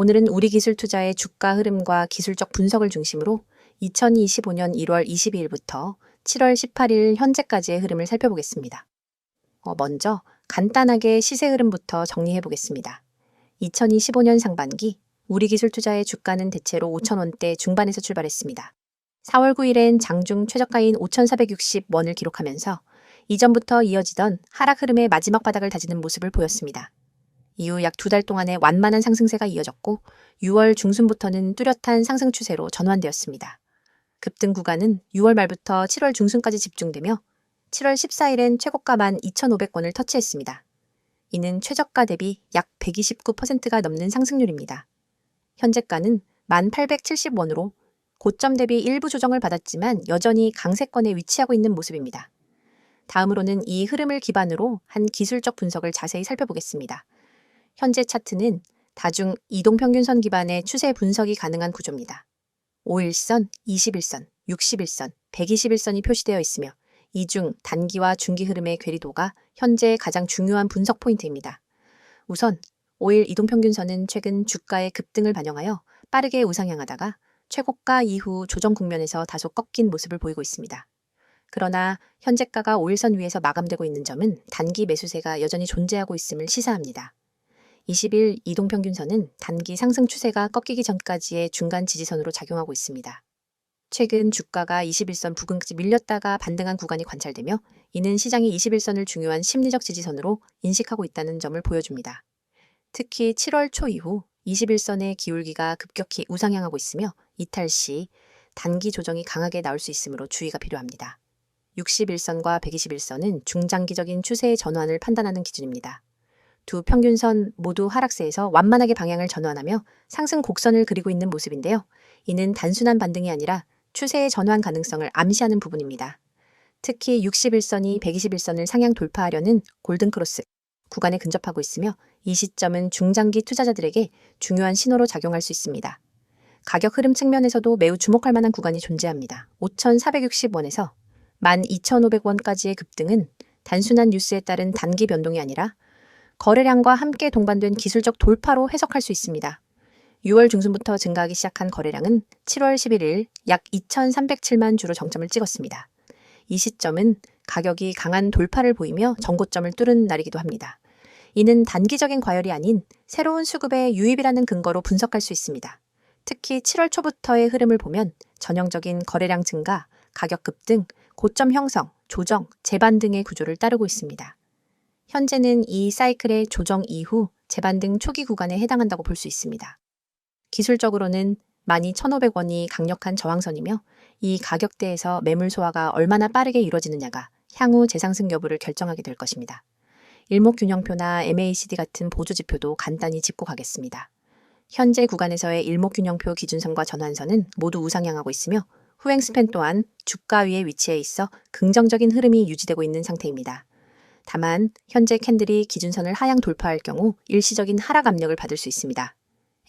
오늘은 우리 기술 투자의 주가 흐름과 기술적 분석을 중심으로 2025년 1월 22일부터 7월 18일 현재까지의 흐름을 살펴보겠습니다. 어, 먼저 간단하게 시세 흐름부터 정리해 보겠습니다. 2025년 상반기 우리 기술 투자의 주가는 대체로 5,000원대 중반에서 출발했습니다. 4월 9일엔 장중 최저가인 5,460원을 기록하면서 이전부터 이어지던 하락 흐름의 마지막 바닥을 다지는 모습을 보였습니다. 이후 약 두 달 동안의 완만한 상승세가 이어졌고 6월 중순부터는 뚜렷한 상승 추세로 전환되었습니다. 급등 구간은 6월 말부터 7월 중순까지 집중되며 7월 14일엔 최고가만 2,500원을 터치했습니다. 이는 최저가 대비 약 129%가 넘는 상승률입니다. 현재가는 1,870원으로 고점 대비 일부 조정을 받았지만 여전히 강세권에 위치하고 있는 모습입니다. 다음으로는 이 흐름을 기반으로 한 기술적 분석을 자세히 살펴보겠습니다. 현재 차트는 다중 이동평균선 기반의 추세 분석이 가능한 구조입니다. 5일선, 21선, 61선, 121선이 표시되어 있으며 이 중 단기와 중기 흐름의 괴리도가 현재 가장 중요한 분석 포인트입니다. 우선 5일 이동평균선은 최근 주가의 급등을 반영하여 빠르게 우상향하다가 최고가 이후 조정 국면에서 다소 꺾인 모습을 보이고 있습니다. 그러나 현재가가 5일선 위에서 마감되고 있는 점은 단기 매수세가 여전히 존재하고 있음을 시사합니다. 20일 이동평균선은 단기 상승 추세가 꺾이기 전까지의 중간 지지선으로 작용하고 있습니다. 최근 주가가 21선 부근까지 밀렸다가 반등한 구간이 관찰되며 이는 시장이 21선을 중요한 심리적 지지선으로 인식하고 있다는 점을 보여줍니다. 특히 7월 초 이후 21선의 기울기가 급격히 우상향하고 있으며 이탈 시 단기 조정이 강하게 나올 수 있으므로 주의가 필요합니다. 61선과 121선은 중장기적인 추세의 전환을 판단하는 기준입니다. 두 평균선 모두 하락세에서 완만하게 방향을 전환하며 상승 곡선을 그리고 있는 모습인데요. 이는 단순한 반등이 아니라 추세의 전환 가능성을 암시하는 부분입니다. 특히 61선이 121선을 상향 돌파하려는 골든크로스 구간에 근접하고 있으며 이 시점은 중장기 투자자들에게 중요한 신호로 작용할 수 있습니다. 가격 흐름 측면에서도 매우 주목할 만한 구간이 존재합니다. 5,460원에서 12,500원까지의 급등은 단순한 뉴스에 따른 단기 변동이 아니라 거래량과 함께 동반된 기술적 돌파로 해석할 수 있습니다. 6월 중순부터 증가하기 시작한 거래량은 7월 11일 약 2,307만 주로 정점을 찍었습니다. 이 시점은 가격이 강한 돌파를 보이며 정고점을 뚫은 날이기도 합니다. 이는 단기적인 과열이 아닌 새로운 수급의 유입이라는 근거로 분석할 수 있습니다. 특히 7월 초부터의 흐름을 보면 전형적인 거래량 증가, 가격 급등, 고점 형성, 조정, 재반 등의 구조를 따르고 있습니다. 현재는 이 사이클의 조정 이후 재반등 초기 구간에 해당한다고 볼 수 있습니다. 기술적으로는 12,500원이 강력한 저항선이며 이 가격대에서 매물 소화가 얼마나 빠르게 이루어지느냐가 향후 재상승 여부를 결정하게 될 것입니다. 일목균형표나 MACD 같은 보조지표도 간단히 짚고 가겠습니다. 현재 구간에서의 일목균형표 기준선과 전환선은 모두 우상향하고 있으며 후행 스팬 또한 주가 위에 위치해 있어 긍정적인 흐름이 유지되고 있는 상태입니다. 다만 현재 캔들이 기준선을 하향 돌파할 경우 일시적인 하락 압력을 받을 수 있습니다.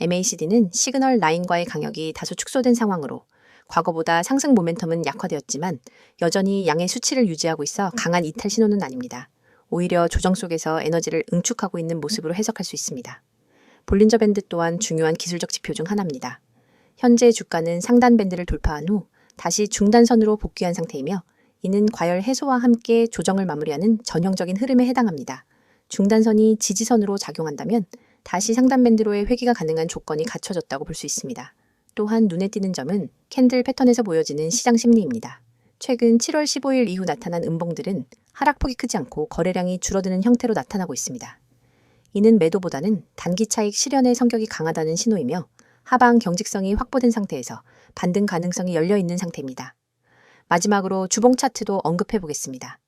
MACD는 시그널 라인과의 강역이 다소 축소된 상황으로 과거보다 상승 모멘텀은 약화되었지만 여전히 양의 수치를 유지하고 있어 강한 이탈 신호는 아닙니다. 오히려 조정 속에서 에너지를 응축하고 있는 모습으로 해석할 수 있습니다. 볼린저 밴드 또한 중요한 기술적 지표 중 하나입니다. 현재 주가는 상단 밴드를 돌파한 후 다시 중단선으로 복귀한 상태이며 이는 과열 해소와 함께 조정을 마무리하는 전형적인 흐름에 해당합니다. 중단선이 지지선으로 작용한다면 다시 상단 밴드로의 회귀가 가능한 조건이 갖춰졌다고 볼 수 있습니다. 또한 눈에 띄는 점은 캔들 패턴에서 보여지는 시장 심리입니다. 최근 7월 15일 이후 나타난 음봉들은 하락폭이 크지 않고 거래량이 줄어드는 형태로 나타나고 있습니다. 이는 매도보다는 단기 차익 실현의 성격이 강하다는 신호이며 하방 경직성이 확보된 상태에서 반등 가능성이 열려 있는 상태입니다. 마지막으로 주봉 차트도 언급해 보겠습니다.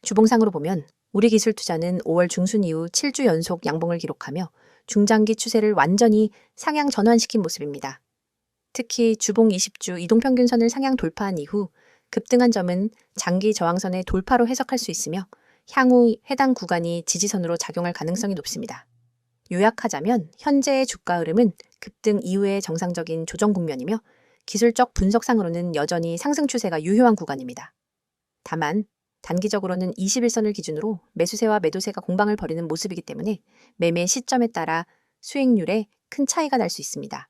주봉상으로 보면 우리 기술 투자는 5월 중순 이후 7주 연속 양봉을 기록하며 중장기 추세를 완전히 상향 전환시킨 모습입니다. 특히 주봉 20주 이동평균선을 상향 돌파한 이후 급등한 점은 장기 저항선의 돌파로 해석할 수 있으며 향후 해당 구간이 지지선으로 작용할 가능성이 높습니다. 요약하자면 현재의 주가 흐름은 급등 이후의 정상적인 조정 국면이며 기술적 분석상으로는 여전히 상승 추세가 유효한 구간입니다. 다만 단기적으로는 21선을 기준으로 매수세와 매도세가 공방을 벌이는 모습이기 때문에 매매 시점에 따라 수익률에 큰 차이가 날 수 있습니다.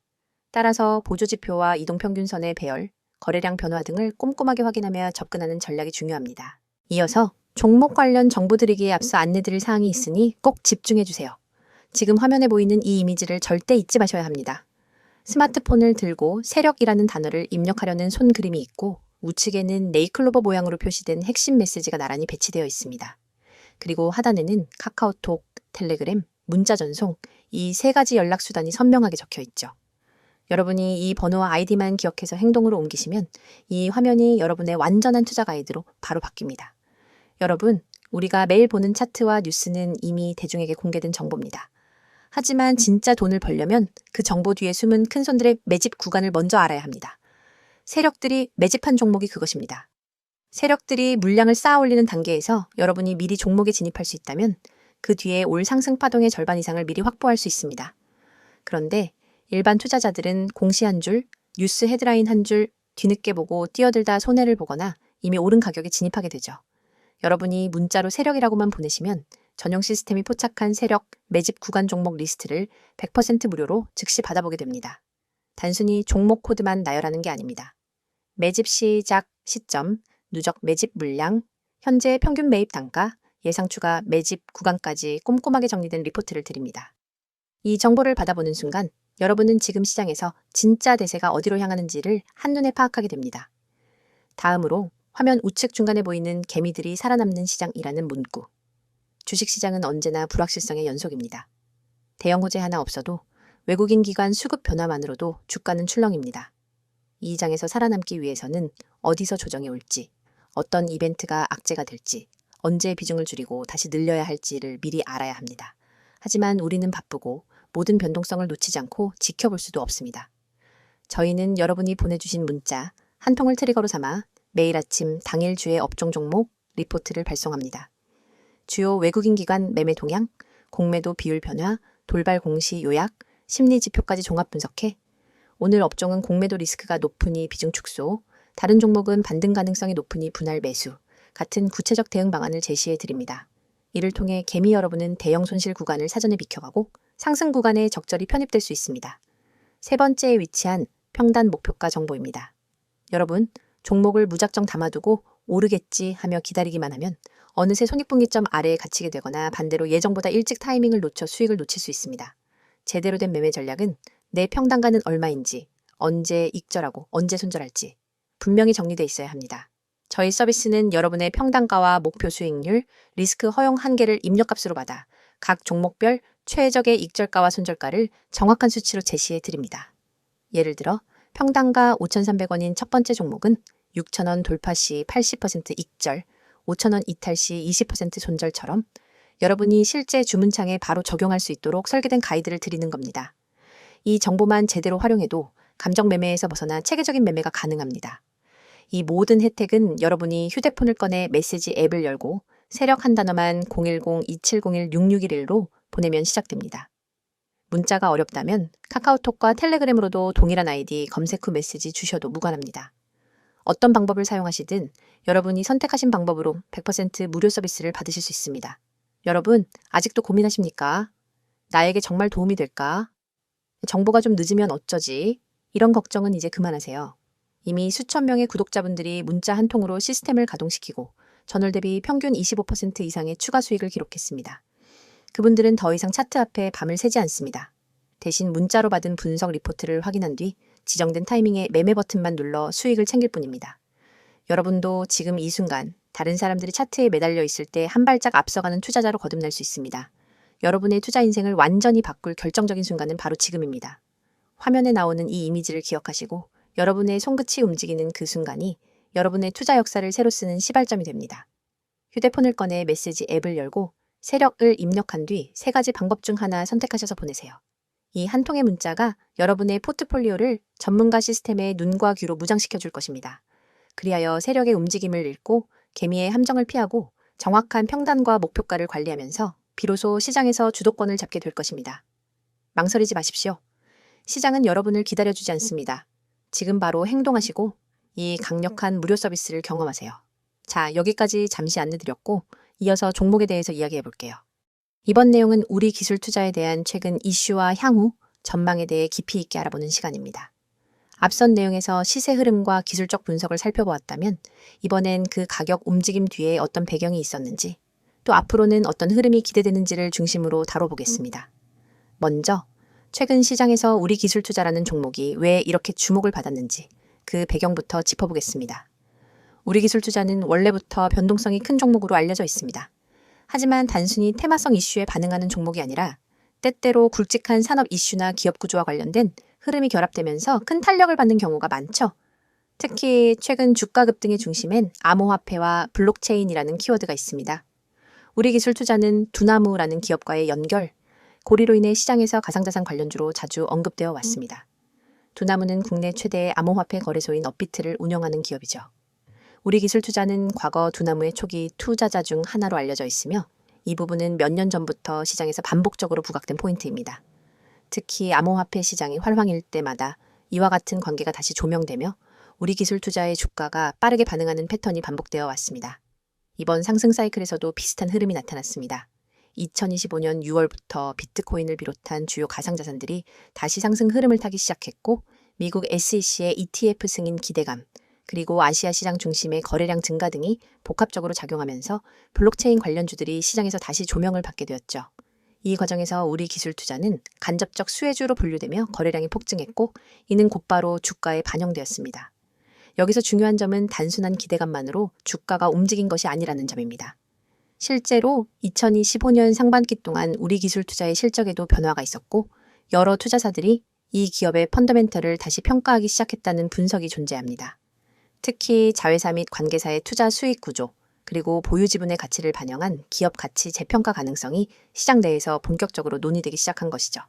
따라서 보조지표와 이동평균선의 배열, 거래량 변화 등을 꼼꼼하게 확인하며 접근하는 전략이 중요합니다. 이어서 종목 관련 정보 드리기에 앞서 안내드릴 사항이 있으니 꼭 집중해 주세요. 지금 화면에 보이는 이 이미지를 절대 잊지 마셔야 합니다. 스마트폰을 들고 세력이라는 단어를 입력하려는 손 그림이 있고 우측에는 네이클로버 모양으로 표시된 핵심 메시지가 나란히 배치되어 있습니다. 그리고 하단에는 카카오톡, 텔레그램, 문자 전송 이 세 가지 연락 수단이 선명하게 적혀 있죠. 여러분이 이 번호와 아이디만 기억해서 행동으로 옮기시면 이 화면이 여러분의 완전한 투자 가이드로 바로 바뀝니다. 여러분, 우리가 매일 보는 차트와 뉴스는 이미 대중에게 공개된 정보입니다. 하지만 진짜 돈을 벌려면 그 정보 뒤에 숨은 큰 손들의 매집 구간을 먼저 알아야 합니다. 세력들이 매집한 종목이 그것입니다. 세력들이 물량을 쌓아 올리는 단계에서 여러분이 미리 종목에 진입할 수 있다면 그 뒤에 올 상승 파동의 절반 이상을 미리 확보할 수 있습니다. 그런데 일반 투자자들은 공시 한 줄, 뉴스 헤드라인 한 줄 뒤늦게 보고 뛰어들다 손해를 보거나 이미 오른 가격에 진입하게 되죠. 여러분이 문자로 세력이라고만 보내시면 전용 시스템이 포착한 세력 매집 구간 종목 리스트를 100% 무료로 즉시 받아보게 됩니다. 단순히 종목 코드만 나열하는 게 아닙니다. 매집 시작 시점, 누적 매집 물량, 현재 평균 매입 단가, 예상 추가 매집 구간까지 꼼꼼하게 정리된 리포트를 드립니다. 이 정보를 받아보는 순간 여러분은 지금 시장에서 진짜 대세가 어디로 향하는지를 한눈에 파악하게 됩니다. 다음으로 화면 우측 중간에 보이는 개미들이 살아남는 시장이라는 문구. 주식시장은 언제나 불확실성의 연속입니다. 대형 호재 하나 없어도 외국인 기관 수급 변화만으로도 주가는 출렁입니다. 이 장에서 살아남기 위해서는 어디서 조정이 올지, 어떤 이벤트가 악재가 될지, 언제 비중을 줄이고 다시 늘려야 할지를 미리 알아야 합니다. 하지만 우리는 바쁘고 모든 변동성을 놓치지 않고 지켜볼 수도 없습니다. 저희는 여러분이 보내주신 문자 한 통을 트리거로 삼아 매일 아침 당일 주의 업종 종목 리포트를 발송합니다. 주요 외국인 기관 매매 동향, 공매도 비율 변화, 돌발 공시 요약, 심리 지표까지 종합 분석해 오늘 업종은 공매도 리스크가 높으니 비중 축소, 다른 종목은 반등 가능성이 높으니 분할 매수 같은 구체적 대응 방안을 제시해 드립니다. 이를 통해 개미 여러분은 대형 손실 구간을 사전에 비켜가고 상승 구간에 적절히 편입될 수 있습니다. 세 번째에 위치한 평단 목표가 정보입니다. 여러분, 종목을 무작정 담아두고 오르겠지 하며 기다리기만 하면 어느새 손익분기점 아래에 갇히게 되거나 반대로 예정보다 일찍 타이밍을 놓쳐 수익을 놓칠 수 있습니다. 제대로 된 매매 전략은 내 평단가는 얼마인지, 언제 익절하고 언제 손절할지 분명히 정리돼 있어야 합니다. 저희 서비스는 여러분의 평단가와 목표 수익률, 리스크 허용 한계를 입력값으로 받아 각 종목별 최적의 익절가와 손절가를 정확한 수치로 제시해 드립니다. 예를 들어 평단가 5,300원인 첫 번째 종목은 6,000원 돌파 시 80% 익절, 5,000원 이탈 시 20% 손절처럼 여러분이 실제 주문창에 바로 적용할 수 있도록 설계된 가이드를 드리는 겁니다. 이 정보만 제대로 활용해도 감정 매매에서 벗어나 체계적인 매매가 가능합니다. 이 모든 혜택은 여러분이 휴대폰을 꺼내 메시지 앱을 열고 세력 한 단어만 010-2701-6611로 보내면 시작됩니다. 문자가 어렵다면 카카오톡과 텔레그램으로도 동일한 아이디 검색 후 메시지 주셔도 무관합니다. 어떤 방법을 사용하시든 여러분이 선택하신 방법으로 100% 무료 서비스를 받으실 수 있습니다. 여러분, 아직도 고민하십니까? 나에게 정말 도움이 될까? 정보가 좀 늦으면 어쩌지? 이런 걱정은 이제 그만하세요. 이미 수천 명의 구독자분들이 문자 한 통으로 시스템을 가동시키고 전월 대비 평균 25% 이상의 추가 수익을 기록했습니다. 그분들은 더 이상 차트 앞에 밤을 새지 않습니다. 대신 문자로 받은 분석 리포트를 확인한 뒤 지정된 타이밍에 매매 버튼만 눌러 수익을 챙길 뿐입니다. 여러분도 지금 이 순간 다른 사람들이 차트에 매달려 있을 때 한 발짝 앞서가는 투자자로 거듭날 수 있습니다. 여러분의 투자 인생을 완전히 바꿀 결정적인 순간은 바로 지금입니다. 화면에 나오는 이 이미지를 기억하시고 여러분의 손끝이 움직이는 그 순간이 여러분의 투자 역사를 새로 쓰는 시발점이 됩니다. 휴대폰을 꺼내 메시지 앱을 열고 세력을 입력한 뒤 세 가지 방법 중 하나 선택하셔서 보내세요. 이 한 통의 문자가 여러분의 포트폴리오를 전문가 시스템의 눈과 귀로 무장시켜 줄 것입니다. 그리하여 세력의 움직임을 읽고 개미의 함정을 피하고 정확한 평단과 목표가를 관리하면서 비로소 시장에서 주도권을 잡게 될 것입니다. 망설이지 마십시오. 시장은 여러분을 기다려주지 않습니다. 지금 바로 행동하시고 이 강력한 무료 서비스를 경험하세요. 자, 여기까지 잠시 안내 드렸고 이어서 종목에 대해서 이야기해 볼게요. 이번 내용은 우리 기술 투자에 대한 최근 이슈와 향후 전망에 대해 깊이 있게 알아보는 시간입니다. 앞선 내용에서 시세 흐름과 기술적 분석을 살펴보았다면 이번엔 그 가격 움직임 뒤에 어떤 배경이 있었는지 또 앞으로는 어떤 흐름이 기대되는지를 중심으로 다뤄보겠습니다. 먼저 최근 시장에서 우리 기술 투자라는 종목이 왜 이렇게 주목을 받았는지 그 배경부터 짚어보겠습니다. 우리 기술 투자는 원래부터 변동성이 큰 종목으로 알려져 있습니다. 하지만 단순히 테마성 이슈에 반응하는 종목이 아니라 때때로 굵직한 산업 이슈나 기업 구조와 관련된 흐름이 결합되면서 큰 탄력을 받는 경우가 많죠. 특히 최근 주가 급등의 중심엔 암호화폐와 블록체인이라는 키워드가 있습니다. 우리 기술 투자는 두나무라는 기업과의 연결, 고리로 인해 시장에서 가상자산 관련주로 자주 언급되어 왔습니다. 두나무는 국내 최대의 암호화폐 거래소인 업비트를 운영하는 기업이죠. 우리 기술 투자는 과거 두나무의 초기 투자자 중 하나로 알려져 있으며 이 부분은 몇 년 전부터 시장에서 반복적으로 부각된 포인트입니다. 특히 암호화폐 시장이 활황일 때마다 이와 같은 관계가 다시 조명되며 우리 기술 투자의 주가가 빠르게 반응하는 패턴이 반복되어 왔습니다. 이번 상승 사이클에서도 비슷한 흐름이 나타났습니다. 2025년 6월부터 비트코인을 비롯한 주요 가상자산들이 다시 상승 흐름을 타기 시작했고 미국 SEC의 ETF 승인 기대감, 그리고 아시아 시장 중심의 거래량 증가 등이 복합적으로 작용하면서 블록체인 관련주들이 시장에서 다시 조명을 받게 되었죠. 이 과정에서 우리 기술 투자는 간접적 수혜주로 분류되며 거래량이 폭증했고 이는 곧바로 주가에 반영되었습니다. 여기서 중요한 점은 단순한 기대감만으로 주가가 움직인 것이 아니라는 점입니다. 실제로 2025년 상반기 동안 우리 기술 투자의 실적에도 변화가 있었고 여러 투자사들이 이 기업의 펀더멘털을 다시 평가하기 시작했다는 분석이 존재합니다. 특히 자회사 및 관계사의 투자 수익 구조, 그리고 보유 지분의 가치를 반영한 기업 가치 재평가 가능성이 시장 내에서 본격적으로 논의되기 시작한 것이죠.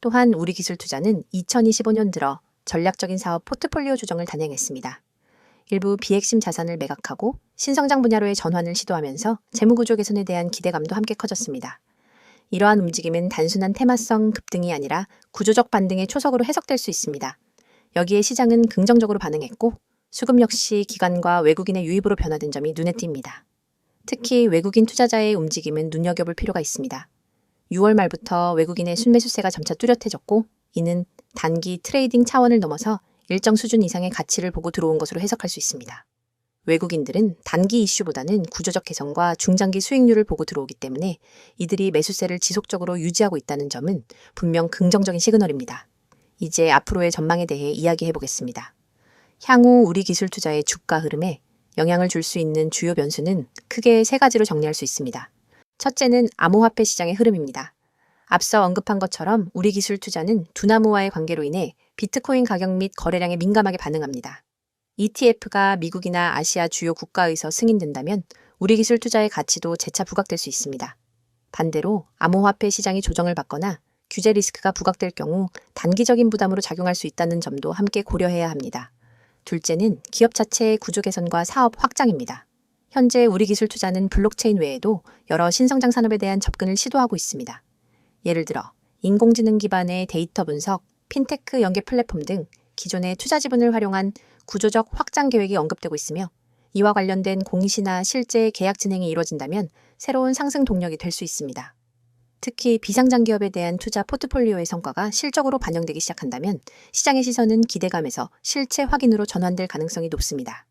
또한 우리 기술 투자는 2025년 들어 전략적인 사업 포트폴리오 조정을 단행했습니다. 일부 비핵심 자산을 매각하고 신성장 분야로의 전환을 시도하면서 재무구조 개선에 대한 기대감도 함께 커졌습니다. 이러한 움직임은 단순한 테마성 급등이 아니라 구조적 반등의 초석으로 해석될 수 있습니다. 여기에 시장은 긍정적으로 반응했고 수급 역시 기관과 외국인의 유입으로 변화된 점이 눈에 띕니다. 특히 외국인 투자자의 움직임은 눈여겨볼 필요가 있습니다. 6월 말부터 외국인의 순매수세가 점차 뚜렷해졌고 이는 단기 트레이딩 차원을 넘어서 일정 수준 이상의 가치를 보고 들어온 것으로 해석할 수 있습니다. 외국인들은 단기 이슈보다는 구조적 개선과 중장기 수익률을 보고 들어오기 때문에 이들이 매수세를 지속적으로 유지하고 있다는 점은 분명 긍정적인 시그널입니다. 이제 앞으로의 전망에 대해 이야기해 보겠습니다. 향후 우리 기술 투자의 주가 흐름에 영향을 줄 수 있는 주요 변수는 크게 세 가지로 정리할 수 있습니다. 첫째는 암호화폐 시장의 흐름입니다. 앞서 언급한 것처럼 우리 기술 투자는 두나무와의 관계로 인해 비트코인 가격 및 거래량에 민감하게 반응합니다. ETF가 미국이나 아시아 주요 국가에서 승인된다면 우리 기술 투자의 가치도 재차 부각될 수 있습니다. 반대로 암호화폐 시장이 조정을 받거나 규제 리스크가 부각될 경우 단기적인 부담으로 작용할 수 있다는 점도 함께 고려해야 합니다. 둘째는 기업 자체의 구조 개선과 사업 확장입니다. 현재 우리 기술 투자는 블록체인 외에도 여러 신성장 산업에 대한 접근을 시도하고 있습니다. 예를 들어 인공지능 기반의 데이터 분석, 핀테크 연계 플랫폼 등 기존의 투자 지분을 활용한 구조적 확장 계획이 언급되고 있으며 이와 관련된 공시나 실제 계약 진행이 이루어진다면 새로운 상승 동력이 될 수 있습니다. 특히 비상장 기업에 대한 투자 포트폴리오의 성과가 실적으로 반영되기 시작한다면 시장의 시선은 기대감에서 실체 확인으로 전환될 가능성이 높습니다.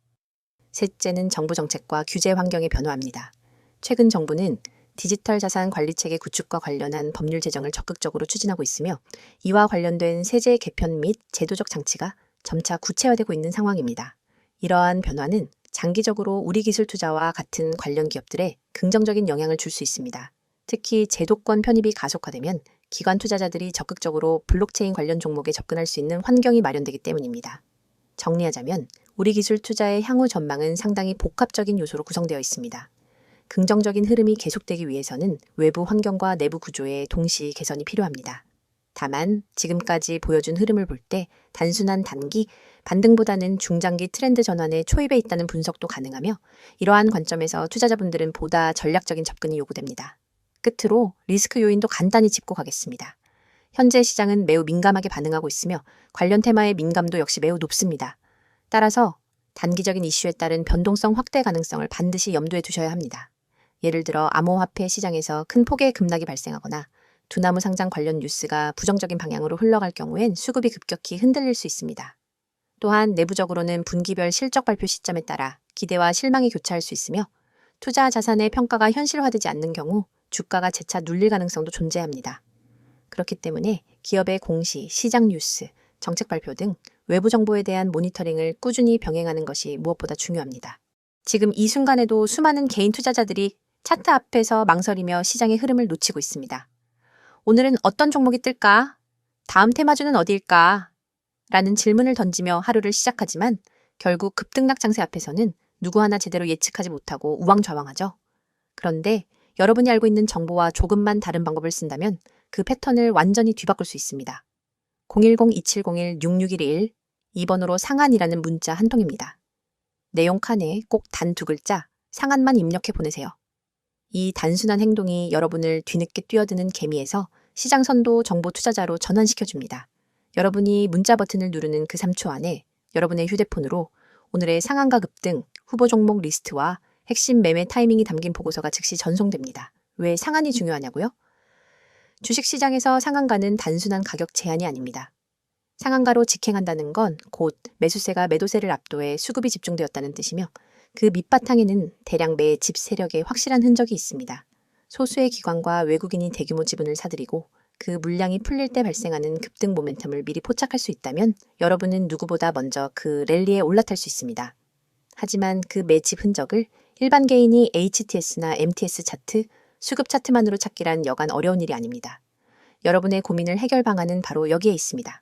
셋째는 정부 정책과 규제 환경의 변화입니다. 최근 정부는 디지털 자산 관리 체계 구축과 관련한 법률 제정을 적극적으로 추진하고 있으며 이와 관련된 세제 개편 및 제도적 장치가 점차 구체화되고 있는 상황입니다. 이러한 변화는 장기적으로 우리 기술 투자와 같은 관련 기업들에 긍정적인 영향을 줄 수 있습니다. 특히 제도권 편입이 가속화되면 기관 투자자들이 적극적으로 블록체인 관련 종목에 접근할 수 있는 환경이 마련되기 때문입니다. 정리하자면 우리 기술 투자의 향후 전망은 상당히 복합적인 요소로 구성되어 있습니다. 긍정적인 흐름이 계속되기 위해서는 외부 환경과 내부 구조의 동시 개선이 필요합니다. 다만 지금까지 보여준 흐름을 볼 때 단순한 단기 반등보다는 중장기 트렌드 전환에 초입해 있다는 분석도 가능하며 이러한 관점에서 투자자분들은 보다 전략적인 접근이 요구됩니다. 끝으로 리스크 요인도 간단히 짚고 가겠습니다. 현재 시장은 매우 민감하게 반응하고 있으며 관련 테마의 민감도 역시 매우 높습니다. 따라서 단기적인 이슈에 따른 변동성 확대 가능성을 반드시 염두에 두셔야 합니다. 예를 들어 암호화폐 시장에서 큰 폭의 급락이 발생하거나 두나무 상장 관련 뉴스가 부정적인 방향으로 흘러갈 경우엔 수급이 급격히 흔들릴 수 있습니다. 또한 내부적으로는 분기별 실적 발표 시점에 따라 기대와 실망이 교차할 수 있으며 투자 자산의 평가가 현실화되지 않는 경우 주가가 재차 눌릴 가능성도 존재합니다. 그렇기 때문에 기업의 공시, 시장 뉴스, 정책 발표 등 외부 정보에 대한 모니터링을 꾸준히 병행하는 것이 무엇보다 중요합니다. 지금 이 순간에도 수많은 개인 투자자들이 차트 앞에서 망설이며 시장의 흐름을 놓치고 있습니다. 오늘은 어떤 종목이 뜰까? 다음 테마주는 어디일까? 라는 질문을 던지며 하루를 시작하지만 결국 급등락 장세 앞에서는 누구 하나 제대로 예측하지 못하고 우왕좌왕하죠. 그런데 여러분이 알고 있는 정보와 조금만 다른 방법을 쓴다면 그 패턴을 완전히 뒤바꿀 수 있습니다. 010-2701-6611 2번으로 상한이라는 문자 한 통입니다. 내용 칸에 꼭 단 두 글자 상한만 입력해 보내세요. 이 단순한 행동이 여러분을 뒤늦게 뛰어드는 개미에서 시장 선도 정보 투자자로 전환시켜 줍니다. 여러분이 문자 버튼을 누르는 그 3초 안에 여러분의 휴대폰으로 오늘의 상한가 급등, 후보 종목 리스트와 핵심 매매 타이밍이 담긴 보고서가 즉시 전송됩니다. 왜 상한이 중요하냐고요? 주식시장에서 상한가는 단순한 가격 제한이 아닙니다. 상한가로 직행한다는 건 곧 매수세가 매도세를 압도해 수급이 집중되었다는 뜻이며 그 밑바탕에는 대량 매 집 세력의 확실한 흔적이 있습니다. 소수의 기관과 외국인이 대규모 지분을 사들이고 그 물량이 풀릴 때 발생하는 급등 모멘텀을 미리 포착할 수 있다면 여러분은 누구보다 먼저 그 랠리에 올라탈 수 있습니다. 하지만 그 매집 흔적을 일반 개인이 HTS나 MTS 차트, 수급 차트만으로 찾기란 여간 어려운 일이 아닙니다. 여러분의 고민을 해결 방안은 바로 여기에 있습니다.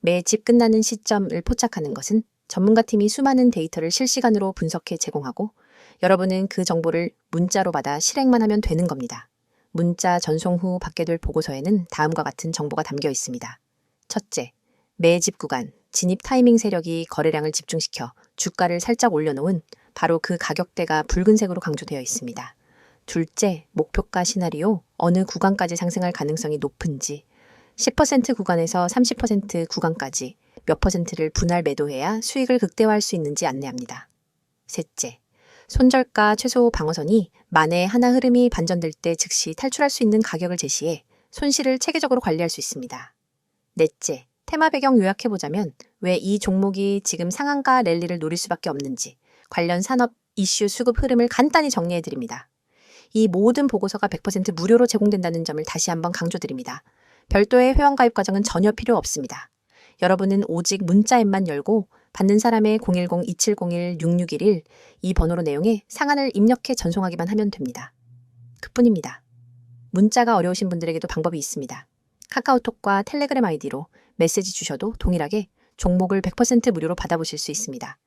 매 집 끝나는 시점을 포착하는 것은 전문가팀이 수많은 데이터를 실시간으로 분석해 제공하고 여러분은 그 정보를 문자로 받아 실행만 하면 되는 겁니다. 문자 전송 후 받게 될 보고서에는 다음과 같은 정보가 담겨 있습니다. 첫째, 매 집 구간, 진입 타이밍 세력이 거래량을 집중시켜 주가를 살짝 올려놓은 바로 그 가격대가 붉은색으로 강조되어 있습니다. 둘째, 목표가 시나리오, 어느 구간까지 상승할 가능성이 높은지, 10% 구간에서 30% 구간까지 몇 퍼센트를 분할 매도해야 수익을 극대화할 수 있는지 안내합니다. 셋째, 손절가 최소 방어선이 만에 하나 흐름이 반전될 때 즉시 탈출할 수 있는 가격을 제시해 손실을 체계적으로 관리할 수 있습니다. 넷째, 테마 배경 요약해보자면 왜 이 종목이 지금 상한가 랠리를 노릴 수밖에 없는지 관련 산업 이슈 수급 흐름을 간단히 정리해드립니다. 이 모든 보고서가 100% 무료로 제공된다는 점을 다시 한번 강조드립니다. 별도의 회원가입 과정은 전혀 필요 없습니다. 여러분은 오직 문자 앱만 열고 받는 사람의 010-2701-6611 이 번호로 내용에 상한을 입력해 전송하기만 하면 됩니다. 그뿐입니다. 문자가 어려우신 분들에게도 방법이 있습니다. 카카오톡과 텔레그램 아이디로 메시지 주셔도 동일하게 종목을 100% 무료로 받아보실 수 있습니다.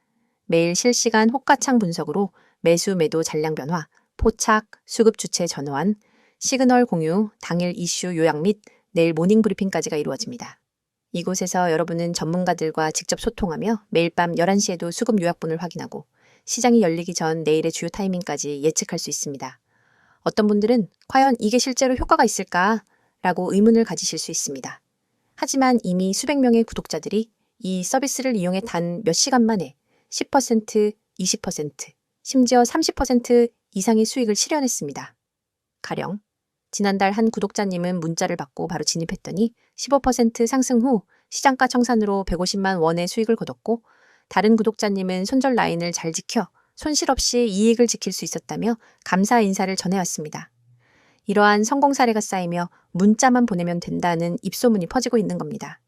매일 실시간 호가창 분석으로 매수 매도 잔량 변화, 포착, 수급 주체 전환, 시그널 공유, 당일 이슈 요약 및 내일 모닝 브리핑까지가 이루어집니다. 이곳에서 여러분은 전문가들과 직접 소통하며 매일 밤 11시에도 수급 요약본을 확인하고 시장이 열리기 전 내일의 주요 타이밍까지 예측할 수 있습니다. 어떤 분들은 과연 이게 실제로 효과가 있을까? 라고 의문을 가지실 수 있습니다. 하지만 이미 수백 명의 구독자들이 이 서비스를 이용해 단 몇 시간 만에 10%, 20%, 심지어 30% 이상의 수익을 실현했습니다. 가령 지난달 한 구독자님은 문자를 받고 바로 진입했더니 15% 상승 후 시장가 청산으로 150만 원의 수익을 거뒀고 다른 구독자님은 손절 라인을 잘 지켜 손실 없이 이익을 지킬 수 있었다며 감사 인사를 전해왔습니다. 이러한 성공 사례가 쌓이며 문자만 보내면 된다는 입소문이 퍼지고 있는 겁니다.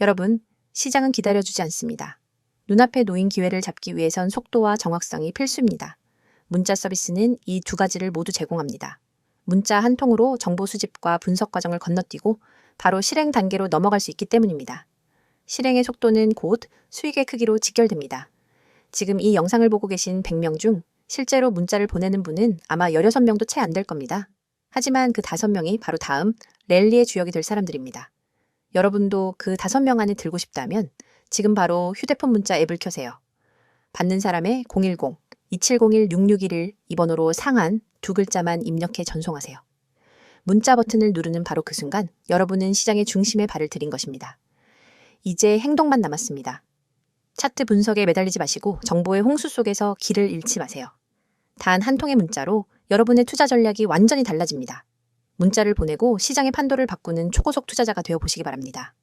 여러분, 시장은 기다려주지 않습니다. 눈앞에 놓인 기회를 잡기 위해선 속도와 정확성이 필수입니다. 문자 서비스는 이 두 가지를 모두 제공합니다. 문자 한 통으로 정보 수집과 분석 과정을 건너뛰고 바로 실행 단계로 넘어갈 수 있기 때문입니다. 실행의 속도는 곧 수익의 크기로 직결됩니다. 지금 이 영상을 보고 계신 100명 중 실제로 문자를 보내는 분은 아마 16명도 채 안 될 겁니다. 하지만 그 5명이 바로 다음 랠리의 주역이 될 사람들입니다. 여러분도 그 5명 안에 들고 싶다면 지금 바로 휴대폰 문자 앱을 켜세요. 받는 사람의 010 2701-6611 이 번호로 상한 두 글자만 입력해 전송하세요. 문자 버튼을 누르는 바로 그 순간 여러분은 시장의 중심에 발을 들인 것입니다. 이제 행동만 남았습니다. 차트 분석에 매달리지 마시고 정보의 홍수 속에서 길을 잃지 마세요. 단 한 통의 문자로 여러분의 투자 전략이 완전히 달라집니다. 문자를 보내고 시장의 판도를 바꾸는 초고속 투자자가 되어 보시기 바랍니다.